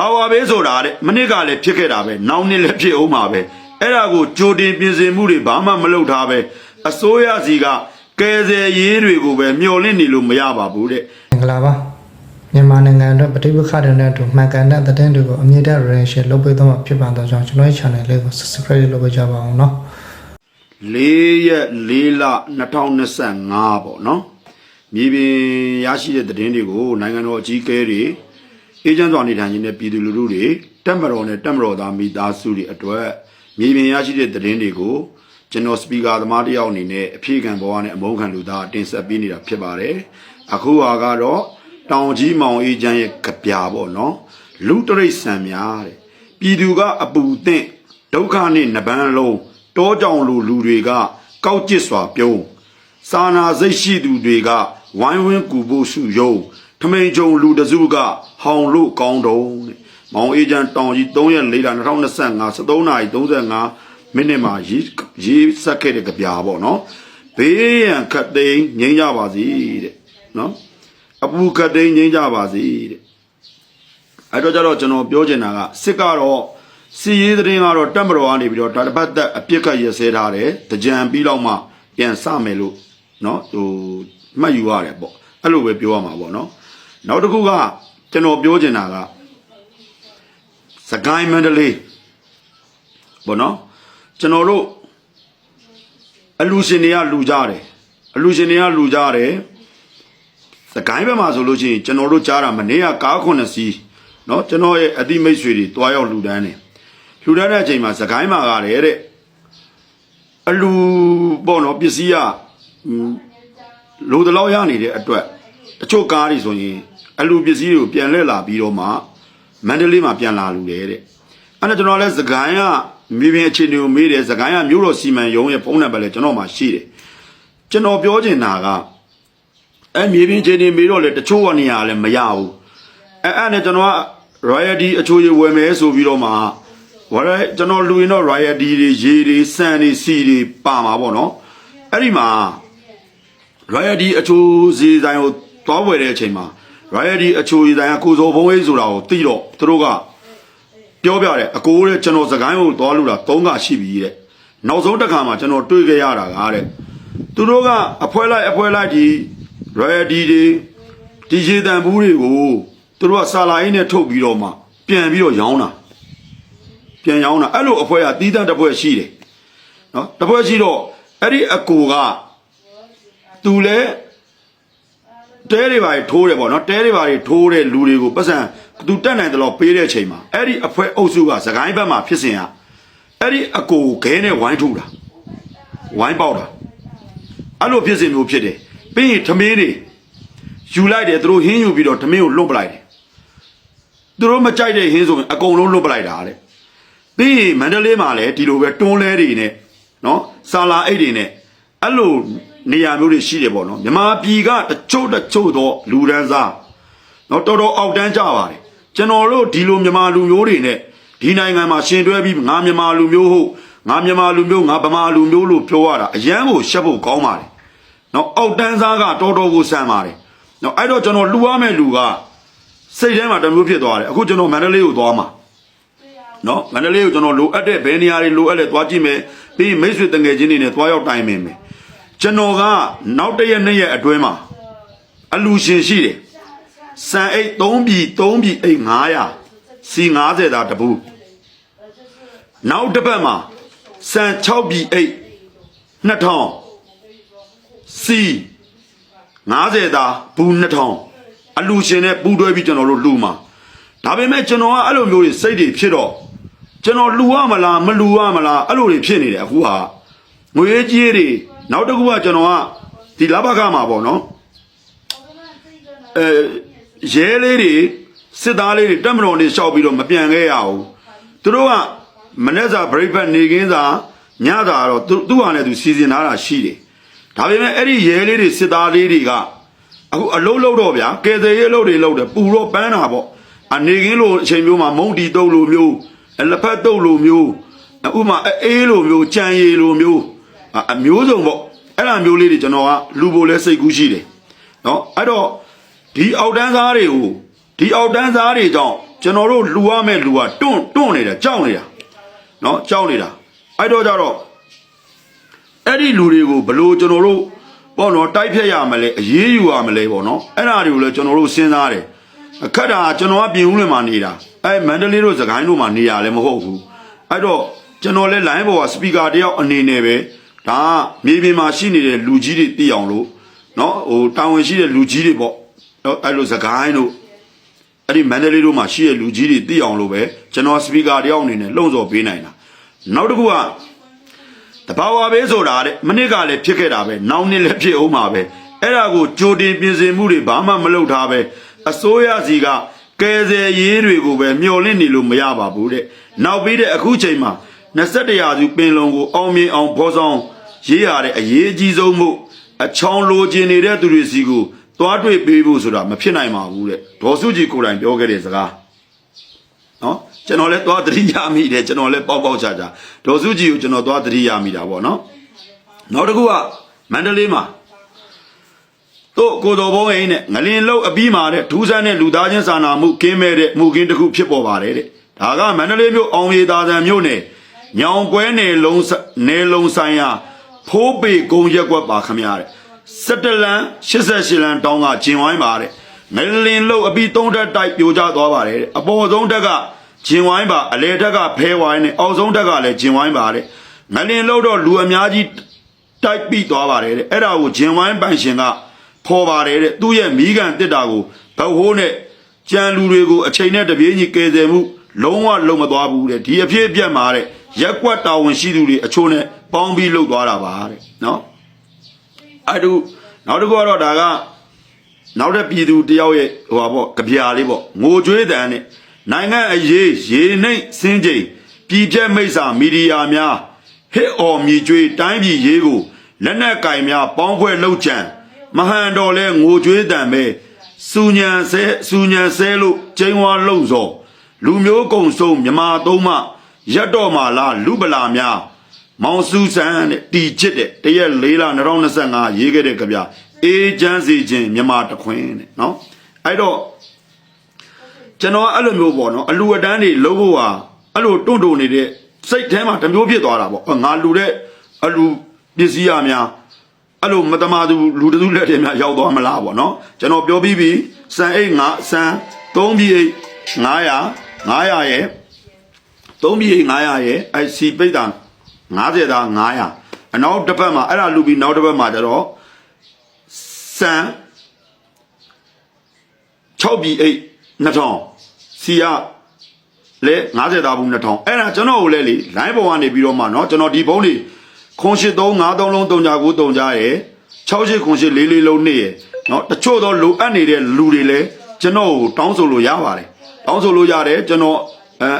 ဘာဝဘေးဆိုတာတဲ့မနစ်ကလည်းဖြစ်ခဲ့တာပဲနောက်နှစ်လည်းဖြစ်အောင်ပါပဲအဲ့ဒါကိုကြိုတင်ပြင်ဆင်မှုတွေဘာမှမလုပ်ထားပဲအစိုးရစီကကယ်ဆယ်ရေးတွေကိုပဲမျှော်လင့်နေလို့မရပါဘူးတဲ့မင်္ဂလာပါမြန်မာနိုင်ငံအတွက်ပဋိပက္ခတွေနဲ့အတူမှန်ကန်တဲ့သတင်းတွေကိုအမြင့်တဲ့ relation လုပ်ပေးသွားမှာဖြစ်ပါတော့ကြောင့်ကျွန်တော်ရဲ့ channel လေးကို subscribe လုပ်ပေးကြပါအောင်နော်၄ရက်၄လ2025ပေါ့နော်မြေပြင်ရရှိတဲ့သတင်းတွေကိုနိုင်ငံတော်အကြီးအကဲတွေ အေဂျင့်စွာနေထိုင်ခြင်းနဲ့ပြည်သူလူထုတွေတက်မတော်နဲ့တက်မတော်သားမိသားစုတွေအတွက်မြေပြင်ရရှိတဲ့သတင်းတွေကိုကျွန်တော်စပီကာသမားတစ်ယောက်အနေနဲ့အဖြေခံပေါ်ကနေအမုန်းခံလူသားတင်ဆက်ပေးနေတာဖြစ်ပါတယ်အခုဟာကတော့တောင်ကြီးမောင်အေးချမ်းရဲ့ကြပြပေါ့နော်လူတရိတ်ဆန်များတဲ့ပြည်သူကအပူသင့်ဒုက္ခနဲ့နပန်းလုံးတောကြောင်လူလူတွေကကောက်ကျစ်စွာပြုံးစာနာစိတ်ရှိသူတွေကဝိုင်းဝန်းကူဖို့စုယုံ ထမိန်ကြုံလူတစုကဟောင်လို့ကောင်းတုံးတဲ့မောင်အေးချမ်းတောင်ကြီး3ရက်4လ2025 73နာရီ35မိနစ်မှာရေးရေးဆက်ခဲ့တဲ့ကြပြာပေါ့နော်ဘေးရန်ခတ်သိမ်းငြိမ်းကြပါစေတဲ့နော်အပူခတ်သိမ်းငြိမ်းကြပါစေတဲ့အဲ့တော့ကျတော့ကျွန်တော်ပြောချင်တာကစစ်ကတော့စီရေးသတင်းကတော့တက်မတော်ကနေပြီးတော့ဒါတစ်ပတ်သက်အပြစ်ခတ်ရစဲထားတယ်တကြံပြီးတော့မှပြန်စမယ်လို့နော်ဟိုမှတ်ယူရတယ်ပေါ့အဲ့လိုပဲပြောရမှာပေါ့နော် နောက်တစ်ခုကကျွန်တော်ပြောချင်တာကစကိုင်းမန္တလေးပေါ့နော်ကျွန်တော်တို့အလူရှင်တွေကလူကြတယ်အလူရှင်တွေကလူကြတယ်စကိုင်းဘက်မှာဆိုလို့ရှိရင်ကျွန်တော်တို့ကြားတာမနေ့ကကားခုနှစ်စီးနော်ကျွန်တော်ရဲ့အတိမိတ်ဆွေတွေတွားရောက်လူတန်းတယ်လူတန်းတဲ့အချိန်မှာစကိုင်းမှာကလည်းတဲ့အလူပေါ့နော်ပစ္စည်းကလိုတလောက်ရနေတဲ့အတွက် တချို့ကားတွေဆိုရင်အလူပစ္စည်းတွေကိုပြန်လှည့်လာပြီးတော့မှမန္တလေးမှာပြန်လာလူတယ်တဲ့အဲ့ဒါကျွန်တော်လည်းစကိုင်းကမြေပြင်အခြေအနေကိုမေးတယ်စကိုင်းကမြို့တော်စီမံရုံးရဲ့ဖုန်းနံပါတ်လည်းကျွန်တော်မှရှိတယ်ကျွန်တော်ပြောချင်တာကအဲ့မြေပြင်အခြေအနေမေးတော့လေတချို့ကနေရာလည်းမရဘူးအဲ့အဲ့နဲ့ကျွန်တော်က royalty အချိုးရဝယ်မယ်ဆိုပြီးတော့မှဝရကျွန်တော်လူရင်တော့ royalty တွေရေတွေစံတွေစီတွေပါမှာပေါ့နော်အဲ့ဒီမှာ royalty အချိုးစီဆိုင်ကို သွားဝယ်တဲ့အချိန်မှာ royalty အချိုးစီဆိုင်ကကိုစောဘုံဝေးဆိုတာကိုသိတော့သူတို့ကပြောပြတယ်အကိုတဲ့ကျွန်တော်စကိုင်းကိုသွားလို့တာ၃ကရှိပြီတဲ့နောက်ဆုံးတစ်ခါမှာကျွန်တော်တွေ့ခဲ့ရတာကတဲ့သူတို့ကအဖွဲလိုက်အဖွဲလိုက်ဒီ royalty တွေဒီရေတံဘူးတွေကိုသူတို့ကစာလာရင်းနဲ့ထုတ်ပြီးတော့မှပြန်ပြီးတော့ရောင်းတာပြန်ရောင်းတာအဲ့လိုအဖွဲကတီးတန့်တစ်ဖွဲရှိတယ်နော်တစ်ဖွဲရှိတော့အဲ့ဒီအကိုကသူလည်း တဲတွေပါထိုးတယ်ပေါ့နော်တဲတွေပါထိုးတဲ့လူတွေကိုပတ်စံသူတက်နိုင်တယ်လို့ပေးတဲ့အချိန်မှာအဲ့ဒီအဖွဲအုပ်စုကသခိုင်းဘက်မှာဖြစ်စဉ်ကအဲ့ဒီအကိုခဲနဲ့ဝိုင်းထိုးတာဝိုင်းပေါက်တာအဲ့လိုဖြစ်စဉ်မျိုးဖြစ်တယ်ပြီးရင်ထမင်းတွေယူလိုက်တယ်သူတို့ဟင်းယူပြီးတော့ထမင်းကိုလွတ်ပလိုက်တယ်သူတို့မကြိုက်တဲ့ဟင်းဆိုရင်အကုန်လုံးလွတ်ပလိုက်တာတဲ့ပြီးရင်မန္တလေးမှာလည်းဒီလိုပဲတွန်းလဲတွေနဲ့နော်ဆာလာအိတ်တွေနဲ့အဲ့လို နေရာမျိုးတွေရှိတယ်ပေါ့နော်မြမပြည်ကတချို့တချို့တော့လူဒန်းစားနော်တော်တော်အောက်တန်းကြပါတယ်ကျွန်တော်တို့ဒီလိုမြမလူမျိုးတွေနဲ့ဒီနိုင်ငံမှာရှင်တွဲပြီးငါမြမလူမျိုးဟုတ်ငါမြမလူမျိုးငါဗမာလူမျိုးလို့ပြောရတာအရန်ကိုရှက်ဖို့ကောင်းပါတယ်နော်အောက်တန်းစားကတော်တော်ကိုဆန်ပါတယ်နော်အဲ့တော့ကျွန်တော်လူရမယ့်လူကစိတ်ထဲမှာတစ်မျိုးဖြစ်သွားတယ်အခုကျွန်တော်မန္တလေးကိုသွားမှာနော်မန္တလေးကိုကျွန်တော်လိုအပ်တဲ့ဘယ်နေရာတွေလိုအပ်လဲသွားကြည့်မယ်ပြီးရင်မိတ်ဆွေတငယ်ချင်းတွေနဲ့သွားရောက်တိုင်ပင်မယ် ကျွန်တော်ကနောက်တစ်ရက်နှစ်ရက်အတွင်းမှာအလူရှင်ရှိတယ်စံအိတ်3ပြီ3ပြီအိတ်900စီ90တာတပူနောက်တစ်ပတ်မှာစံ6ပြီအိတ်2000စီ90တာဘူး2000အလူရှင်နဲ့ပူးတွဲပြီးကျွန်တော်တို့လူမှာဒါပေမဲ့ကျွန်တော်ကအဲ့လိုမျိုးတွေစိတ်တွေဖြစ်တော့ကျွန်တော်လူရမလားမလူရမလားအဲ့လိုတွေဖြစ်နေတယ်အခုဟာငွေကြီးတွေ နောက်တစ်ခုကကျွန်တော်ကဒီလဘကမှာပေါ့နော်အဲရဲလေးတွေစစ်သားလေးတွေတက်မတော်တွေရှောက်ပြီးတော့မပြန်ခဲ့ရဘူးသူတို့ကမနေ့စာ breakfast နေခင်းစာညစာတော့သူသူ့ဟာနဲ့သူစီစဉ်ထားတာရှိတယ်ဒါပေမဲ့အဲ့ဒီရဲလေးတွေစစ်သားလေးတွေကအခုအလုံးလုံးတော့ဗျာကယ်ဆယ်ရေးအလုပ်တွေလုပ်တယ်ပူတော့ပန်းတာပေါ့အနေကင်းလိုအချိန်မျိုးမှာမုံတီတုပ်လိုမျိုးအလက်ဖက်တုပ်လိုမျိုးဥပမာအေးလိုမျိုးကြံရည်လိုမျိုး အမျိုးစုံပေါ့အဲ့လိုမျိုးလေးတွေကျွန်တော်ကလူပိုလဲစိတ်ကူးရှိတယ်နော်အဲ့တော့ဒီအောက်တန်းစားတွေကိုဒီအောက်တန်းစားတွေကြောင့်ကျွန်တော်တို့လူရမဲ့လူကတွန့်တွန့်နေတာကြောက်နေတာနော်ကြောက်နေတာအဲ့တော့ကြတော့အဲ့ဒီလူတွေကိုဘလို့ကျွန်တော်တို့ပေါ့နော်တိုက်ဖြတ်ရမလဲအေးအေးယူရမလဲပေါ့နော်အဲ့ဒါတွေကိုလည်းကျွန်တော်တို့စဉ်းစားတယ်အခက်တာကျွန်တော်ကပြင်ဦးလွင်မှာနေတာအဲ့မန္တလေးတို့စကိုင်းတို့မှာနေရလည်းမဟုတ်ဘူးအဲ့တော့ကျွန်တော်လည်း line ပေါ်က speaker တယောက်အနေနဲ့ပဲ ဒါကမြေပြင်မှာရှိနေတဲ့လူကြီးတွေသိအောင်လို့နော်ဟိုတာဝန်ရှိတဲ့လူကြီးတွေပေါ့နော်အဲ့လိုစကိုင်းတို့အဲ့ဒီမန္တလေးတို့မှာရှိတဲ့လူကြီးတွေသိအောင်လို့ပဲကျွန်တော်စပီကာတယောက်အနေနဲ့လှုံ့ဆော်ပေးနိုင်တာနောက်တစ်ခုကတဘာဝပဲဆိုတာတဲ့မနစ်ကလည်းဖြစ်ခဲ့တာပဲနောက်နှစ်လည်းဖြစ်အောင်မှာပဲအဲ့ဒါကိုကြိုတင်ပြင်ဆင်မှုတွေဘာမှမလုပ်ထားပဲအစိုးရစီကကယ်ဆယ်ရေးတွေကိုပဲမျှော်လင့်နေလို့မရပါဘူးတဲ့နောက်ပြီးတဲ့အခုချိန်မှာ 21ရာစုပင်လုံကိုအောင်မြင်အောင်ဖော်ဆောင်ရေးရတဲ့အရေးအကြီးဆုံးမှုအချောင်းလိုချင်နေတဲ့သူတွေစီကိုသွားတွေ့ပေးဖို့ဆိုတာမဖြစ်နိုင်ပါဘူးတဲ့ဒေါ်စုကြည်ကိုယ်တိုင်ပြောခဲ့တဲ့စကားနော်ကျွန်တော်လည်းသွားသတိရမိတယ်ကျွန်တော်လည်းပေါက်ပေါက်ချာချာဒေါ်စုကြည်ကိုကျွန်တော်သွားသတိရမိတာပေါ့နော်နောက်တစ်ခုကမန္တလေးမှာတို့ကိုတော်ဘုံအိမ်နဲ့ငလင်လုံးအပြီးမှာတဲ့ဒူးဆန်းတဲ့လူသားချင်းစာနာမှုကင်းမဲ့တဲ့မှုကင်းတစ်ခုဖြစ်ပေါ်ပါတယ်တဲ့ဒါကမန္တလေးမြို့အောင်ရီသာဆန်မြို့နယ် ညောင်ကွဲနယ်လုံးစနယ်လုံးဆိုင်ရာဖိုးပေကုံရက်ကွက်ပါခမရတဲ့စက်တလန်88လန်တောင်းကဂျင်ဝိုင်းပါတဲ့ငလင်လုံးအပြီးသုံးတက်တိုက်ပြိုကျသွားပါတယ်တဲ့အပေါ်ဆုံးတက်ကဂျင်ဝိုင်းပါအလဲတက်ကဖဲဝိုင်းနဲ့အောက်ဆုံးတက်ကလည်းဂျင်ဝိုင်းပါတဲ့ငလင်လုံးတော့လူအများကြီးတိုက်ပြီးသွားပါတယ်တဲ့အဲ့ဒါကိုဂျင်ဝိုင်းပိုင်ရှင်ကဖော်ပါတယ်တဲ့သူ့ရဲ့မိကန်တစ်တာကိုဘဟိုးနဲ့ကြံလူတွေကိုအချိန်နဲ့တပြေးညီကယ်ဆယ်မှု လုံးဝလုံးမသွားဘူးတဲ့ဒီအဖြစ်အပျက်မှာတဲ့ရက်ကွက်တာဝန်ရှိသူတွေအချို့နဲ့ပေါင်းပြီးလှုပ်သွားတာပါတဲ့နော်အဲ့ဒါနောက်တစ်ခုကတော့ဒါကနောက်တဲ့ပြည်သူတယောက်ရဲ့ဟိုပါပေါ့ကြပြာလေးပေါ့ငိုကြွေးတန်နဲ့နိုင်ငံအရေးရေနှိမ့်စင်းချိန်ပြည်ပြက်မိတ်စာမီဒီယာများဟစ်အော်မြည်ကြွေးတိုင်းပြည်ရေးကိုလက်နက်ကင်များပေါင်းဖွဲ့လှုပ်ကြံမဟန်တော်လဲငိုကြွေးတံပဲစူညံဆဲစူညံဆဲလို့ကျင်းဝါလှုပ်စော် လူမျိုးကုံဆုံးမြမာသုံးမရက်တော်မာလာလူပလာများမောင်စူဆန်တဲ့တီချစ်တဲ့တရက်၄လ2025ရေးခဲ့တဲ့ကြပြအေးချမ်းစီခြင်းမြမာတခွင်းတဲ့နော်အဲ့တော့ကျွန်တော်ကအဲ့လိုမျိုးပေါ့နော်အလူအတန်းတွေလုံးဖို့ဟာအဲ့လိုတွန့်တုံနေတဲ့စိတ်ထဲမှာတစ်မျိုးဖြစ်သွားတာပေါ့ငါလူတဲ့အလူပစ္စည်းရများအဲ့လိုမတမာသူလူတစုလက်ထဲများရောက်သွားမလားပေါ့နော်ကျွန်တော်ပြောပြီးပြီစံအိတ်ငါစံ3ပြီးအိတ်900 900ရဲ့3ပြီးအိတ်900ရဲ့အဲ့စီပိတ်တာ90သား900အနောက်တစ်ပတ်မှာအဲ့ဒါလူပြီးနောက်တစ်ပတ်မှာကျတော့စံ6ပြီးအိတ်2000စီရ လဲ90သားဘူး2000အဲ့ဒါကျွန်တော်ကိုလဲလေ line ပေါ်ကနေပြီးတော့မှเนาะကျွန်တော်ဒီဘုံတွေခွန်83 53လုံး3ကြ9 3ကြရဲ68ခွန်8 4 4လုံးနေရเนาะတချို့တော့လိုအပ်နေတဲ့လူတွေလဲကျွန်တော်ကိုတောင်းဆိုလို့ရပါတယ် တောင်းဆိုလို့ရတယ်ကျွန်တော်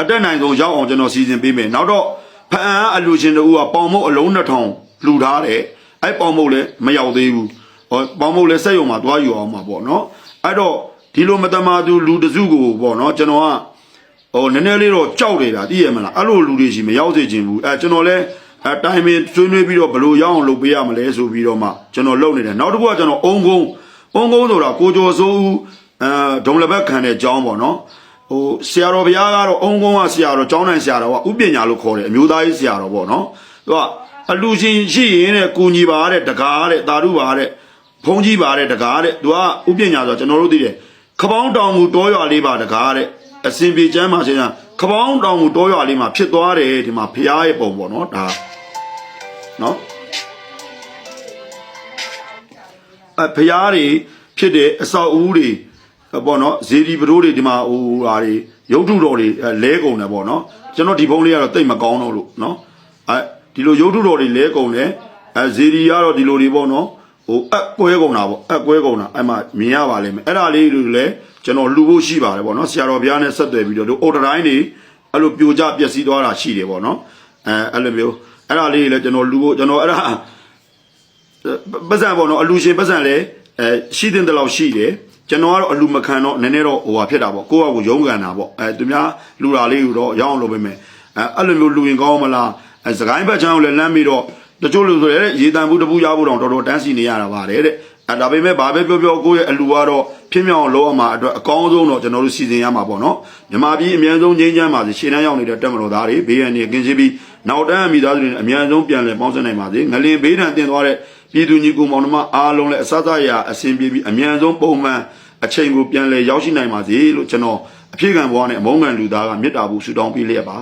အတက်နိုင်ဆုံးရောက်အောင်ကျွန်တော်စီစဉ်ပေးမယ်နောက်တော့ဖအံအလူရှင်တို့ကပေါင်မုတ်အလုံး2000လှူထားတယ်အဲ့ပေါင်မုတ်လည်းမရောက်သေးဘူးဟောပေါင်မုတ်လည်းစက်ရုံမှာသွားယူအောင်မှာပေါ့နော်အဲ့တော့ဒီလိုမတမာသူလူတစုကိုပေါ့နော်ကျွန်တော်ကဟိုနည်းနည်းလေးတော့ကြောက်တယ်ဗျာသိရမလားအဲ့လိုလူတွေရှိမရောက်စေချင်ဘူးအဲကျွန်တော်လည်းအတိုင်းပင်ဆွေးနွေးပြီးတော့ဘလို့ရအောင်လုပ်ပေးရမလဲဆိုပြီးတော့မှကျွန်တော်လုပ်နေတယ်နောက်တစ်ခုကကျွန်တော်အုံကုန်းအုံကုန်းဆိုတာကိုကျော်စိုးဦးအဲဒုံလဘက်ခံတဲ့အကြောင်းပေါ့နော် ဆရာတော်ဘုရားကတော့အုံကုန်းကဆရာတော်ကျောင်းနိုင်ဆရာတော်ကဥပညာလို့ခေါ်တယ်အမျိုးသားကြီးဆရာတော်ပေါ့နော်သူကအလူရှင်ရှိရင်တဲ့ကုညီပါတဲ့တကားတဲ့တာရုပါတဲ့ဘုန်းကြီးပါတဲ့တကားတဲ့သူကဥပညာဆိုကျွန်တော်တို့သိတယ်ခပောင်းတောင်မူတောရွာလေးပါတကားတဲ့အစင်ပြေချမ်းပါရှင်ခပောင်းတောင်မူတောရွာလေးမှာဖြစ်သွားတယ်ဒီမှာဖရားရဲ့ပုံပေါ့နော်ဒါနော်အဖရားတွေဖြစ်တဲ့အဆောက်အဦတွေ ပေါ့နော်ဇေဒီဘရိုးတွေဒီမှာဟိုဟာတွေရုပ်ထုတော်တွေအဲလဲကုန်တယ်ပေါ့နော်ကျွန်တော်ဒီဖုန်းလေးကတော့တိတ်မကောင်းတော့လို့နော်အဲဒီလိုရုပ်ထုတော်တွေလဲကုန်တယ်အဲဇေဒီကတော့ဒီလိုတွေပေါ့နော်ဟိုအက်ကွဲကုန်တာပေါ့အက်ကွဲကုန်တာအဲ့မှာမြင်ရပါလိမ့်မယ်အဲ့ဒါလေးတွေလည်းကျွန်တော်လှူဖို့ရှိပါတယ်ပေါ့နော်ဆရာတော်ဘုရားနဲ့ဆက်သွယ်ပြီးတော့ဒီအော်ဒတိုင်းတွေအဲ့လိုပြိုကျပျက်စီးသွားတာရှိတယ်ပေါ့နော်အဲအဲ့လိုမျိုးအဲ့ဒါလေးတွေလည်းကျွန်တော်လှူဖို့ကျွန်တော်အဲ့ဒါပတ်စံပေါ့နော်အလူရှင်ပတ်စံလည်းအဲရှိတဲ့တလောက်ရှိတယ် ကျွန်တော်ကတော့အလူမခံတော့နည်းနည်းတော့ဟိုဟာဖြစ်တာပေါ့ကိုယ့်အကူရုံးကန်တာပေါ့အဲသူများလူလာလေးကိုတော့ရအောင်လုပ်ပေးမယ်အဲအဲ့လိုမျိုးလူရင်ကောင်းမလားအဲစကိုင်းဘက်ချမ်းကိုလည်းလမ်းပြီးတော့တချို့လူဆိုရဲရေတံဘူးတပူရဖို့တော့တော်တော်တန်းစီနေရတာပါတယ်တဲ့အဲဒါပေမဲ့ဘာပဲပြောပြောကိုယ့်ရဲ့အလူကတော့ဖြစ်မြောက်အောင်လုပ်အောင်မှာအတွက်အကောင်းဆုံးတော့ကျွန်တော်တို့စီစဉ်ရမှာပေါ့နော်မြန်မာပြည်အများဆုံးငြိမ်းချမ်းပါစေရှေ့တန်းရောက်နေတဲ့တက်မတော်သားတွေဘေးရန်နေကင်းရှင်းပြီးနောက်တန်းမိသားစုတွေနဲ့အများဆုံးပြန်လည်ပေါင်းစပ်နိုင်ပါစေငလင်ဘေးဒဏ်တင်သွားတဲ့ ပြည်သူညီကိုမောင်နှမအားလုံးလည်းအစစအရာအစဉ်ပြေပြီးအများဆုံးပုံမှန်အချိန်ကိုပြန်လည်ရောက်ရှိနိုင်ပါစေလို့ကျွန်တော်အဖြစ်ကံဘဝနဲ့အမုန်းကံလူသားကမေတ္တာဘူးဆုတောင်းပေးလျက်ပါ